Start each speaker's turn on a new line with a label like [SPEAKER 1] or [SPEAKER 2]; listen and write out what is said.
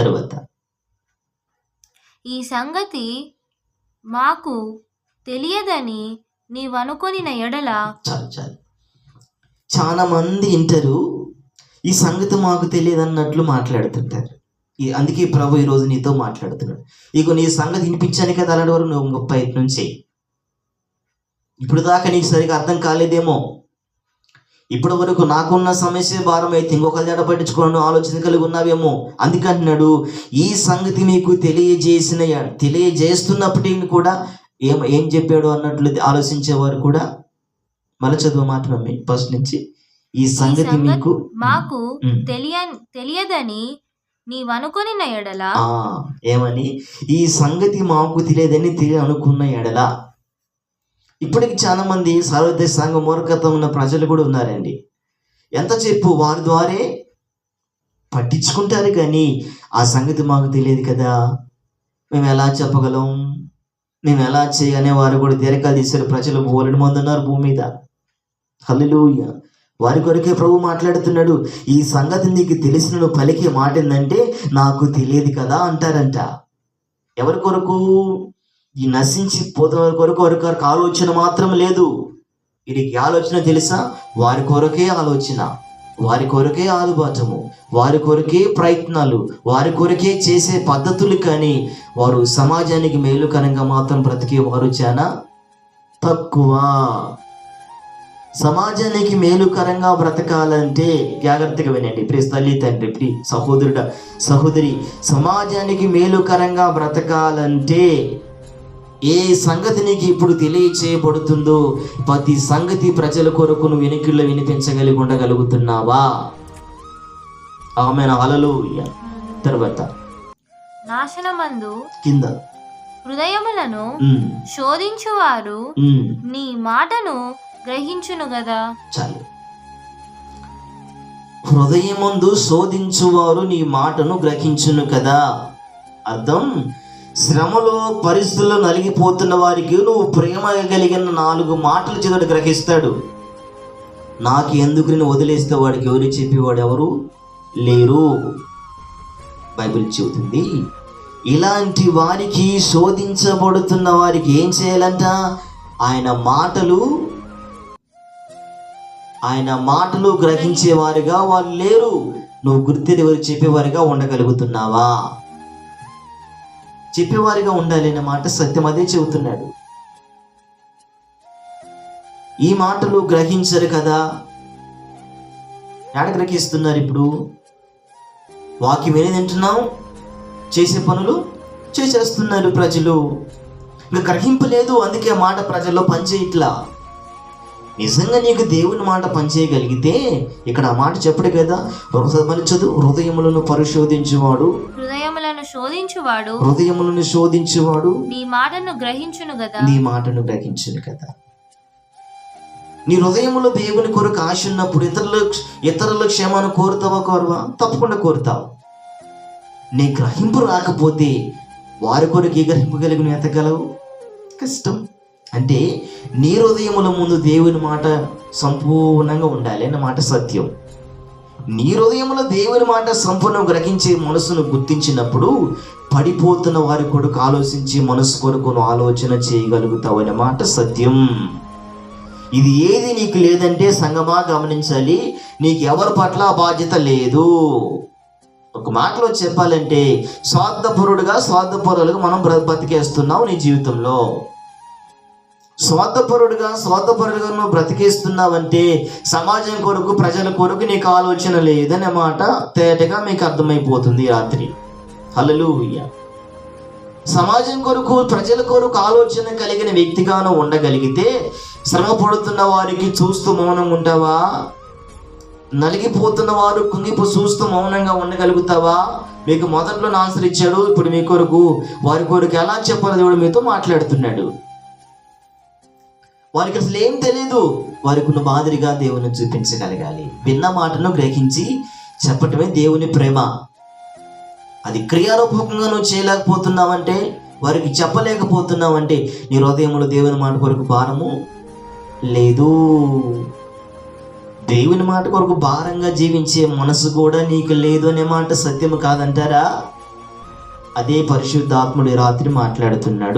[SPEAKER 1] తర్వాత.
[SPEAKER 2] ఈ సంగతి మాకు తెలియదని నీవనుకొనిన ఎడల
[SPEAKER 1] చాలు చాలు. చాలా మంది వింటారు ఈ సంగతి మాకు తెలియదు అన్నట్లు మాట్లాడుతుంటారు. ఈ అందుకే ప్రభు ఈరోజు నీతో మాట్లాడుతున్నాడు. ఇక నీ సంగతి వినిపించాను కదా అలాంటి వరకు నువ్వు ప్రయత్నం చేయి ఇప్పుడు దాకా నీకు సరిగా అర్థం కాలేదేమో? ఇప్పటి వరకు నాకున్న సమస్య భారం అయితే ఇంకొక జడ పట్టించుకోవడం ఆలోచన కలిగి ఉన్నావేమో. అందుకంటున్నాడు ఈ సంగతి మీకు తెలియజేసిన తెలియజేస్తున్నప్పటికీ కూడా ఏం ఏం చెప్పాడు అన్నట్లు ఆలోచించేవారు కూడా మళ్ళీ చదువు మమ్మీ ఫస్ట్ నుంచి ఈ సంగతి మీకు
[SPEAKER 2] మాకు తెలియ తెలియదని నీవనుకొనిన ఎడల
[SPEAKER 1] ఏమని? ఈ సంగతి మాకు తెలియదని తెలియ అనుకున్న ఎడల ఇప్పటికి చాలామంది మంది సంఘ మూర్ఖత్వం ఉన్న ప్రజలు కూడా ఉన్నారండి. ఎంత చెప్పు వారి ద్వారే పట్టించుకుంటారు కానీ ఆ సంగతి మాకు తెలియదు కదా. మేము ఎలా చెప్పగలం? మేము ఎలా చేయనే వారు కూడా దీర్ఘాలు తీశారు. ప్రజలు బోలెడు మంది ఉన్నారు భూమి మీద. హల్లెలూయా. వారి కొరకే ప్రభు మాట్లాడుతున్నాడు. ఈ సంగతి నీకు తెలిసిన నువ్వు పలికే మాట ఏంటంటే నాకు తెలియదు కదా అంటారంట. ఎవరి కొరకు? ఈ నశించి పోతున్న కొరకు వారి కొరకు ఆలోచన మాత్రం లేదు. వీరికి ఆలోచన తెలుసా? వారి కొరకే ఆలోచన వారి కొరకే ఆలుబాటము వారి కొరకే ప్రయత్నాలు వారి కొరకే చేసే పద్ధతులు కానీ వారు సమాజానికి మేలుకరంగా మాత్రం బ్రతికే వారు చాలా తక్కువ. సమాజానికి మేలుకరంగా బ్రతకాలంటే జాగ్రత్తగా వినండి. ప్రియ తల్లి తండ్రి ప్రి సహోదరుడ సహోదరి సమాజానికి మేలుకరంగా బ్రతకాలంటే ఏ సంగతి నీకు ఇప్పుడు తెలియచేయబడుతుందో ప్రతి సంగతి ప్రజల కొరకు నువ్వు వెనుకల్లో వినిపించగలిగి ఉండగలుగుతున్నావా? ఆమె అలలు తర్వాత.
[SPEAKER 2] నాశనమందు
[SPEAKER 1] కింద.
[SPEAKER 2] హృదయములను శోధించువారు నీ మాటను గ్రహించును గదా.
[SPEAKER 1] చాలు. హృదయమందు శోధించువారు నీ మాటను గ్రహించును కదా. అర్థం? శ్రమలో పరిస్థితుల్లో నలిగిపోతున్న వారికి నువ్వు ప్రేమ కలిగిన నాలుగు మాటలు చదువుడు గ్రహిస్తాడు. నాకు ఎందుకు నేను వదిలేస్తే వాడికి ఎవరు చెప్పేవాడు ఎవరు? లేరు. బైబిల్ చెబుతుంది ఇలాంటి వారికి శోధించబడుతున్న వారికి ఏం చేయాలంట? ఆయన మాటలు ఆయన మాటలు గ్రహించేవారుగా వాళ్ళు లేరు. నువ్వు గుర్తు ఎవరు చెప్పేవారుగా ఉండగలుగుతున్నావా? చెప్పేవారిగా ఉండాలి అనే మాట సత్యం అదే చెబుతున్నాడు. ఈ మాటలు గ్రహించరు కదా? ఎక్కడ గ్రహిస్తున్నారు ఇప్పుడు? వాక్యం ఏది తింటున్నాం చేసే పనులు చేసేస్తున్నారు ప్రజలు. ఇంకా గ్రహింపలేదు అందుకే ఆ మాట ప్రజల్లో పనిచేయట్లా. నిజంగా నీకు దేవుని మాట పనిచేయగలిగితే ఇక్కడ ఆ మాట చెప్పడు కదా? చదువు హృదయములను పరిశోధించువాడు.
[SPEAKER 2] హృదయములను శోధించువాడు.
[SPEAKER 1] హృదయములను శోధించువాడు.
[SPEAKER 2] నీ మాటను గ్రహించును గదా
[SPEAKER 1] నీ మాటను గ్రహించును కదా. నీ హృదయంలో దేవుని కొరకు ఆశ ఉన్నప్పుడు ఇతరుల ఇతరుల క్షేమాన్ని కోరుతావా కోరవా? తప్పకుండా కోరుతావు. నీ గ్రహింపు రాకపోతే వారి కొరకు ఏ గ్రహింపు కలిగి నువ్వు ఎత్తగలవు? కష్టం. అంటే నీ హృదయముల ముందు దేవుని మాట సంపూర్ణంగా ఉండాలి అన్న మాట సత్యం. నీ హృదయంలో దేవుని మాట సంపూర్ణం గ్రహించే మనసును గుర్తించినప్పుడు పడిపోతున్న వారి కొడుకు ఆలోచించి మనసు కొరకు ఆలోచన చేయగలుగుతావు అనే మాట సత్యం. ఇది ఏది నీకు లేదంటే సంగమా గమనించాలి. నీకు ఎవరి పట్ల బాధ్యత లేదు. ఒక మాటలో చెప్పాలంటే స్వార్థపరుడుగా స్వార్థపరులుగా మనం బ్రతికేస్తున్నావు నీ జీవితంలో. స్వార్థపరుడుగా స్వార్థపరుడుగా నువ్వు బ్రతికేస్తున్నావంటే సమాజం కొరకు ప్రజల కొరకు నీకు ఆలోచన లేదనే మాట తేటగా మీకు అర్థమైపోతుంది రాత్రి. అలలు సమాజం కొరకు ప్రజల కొరకు ఆలోచన కలిగిన వ్యక్తిగాను ఉండగలిగితే శ్రమ పడుతున్న వారికి చూస్తూ మౌనంగా ఉంటావా? నలిగిపోతున్న వారు కుంగిపు చూస్తూ మౌనంగా ఉండగలుగుతావా? మీకు మొదట్లో ఆన్సర్ ఇచ్చాడు ఇప్పుడు మీ కొరకు వారి కొరకు ఎలా చెప్పాలో దేవుడు మీతో మాట్లాడుతున్నాడు. వారికి అసలు ఏం తెలియదు వారికి ఉన్న మాదిరిగా దేవుని చూపించగలగాలి. విన్న మాటను గ్రహించి చెప్పటమే దేవుని ప్రేమ. అది క్రియారూపకంగా నువ్వు చేయలేకపోతున్నావంటే వారికి చెప్పలేకపోతున్నావంటే నీ హృదయంలో దేవుని మాట కొరకు భారము లేదు. దేవుని మాట కొరకు భారంగా జీవించే మనసు కూడా నీకు లేదు అనే మాట సత్యము కాదంటారా? అదే పరిశుద్ధాత్ముడు రాత్రి మాట్లాడుతున్నాడు.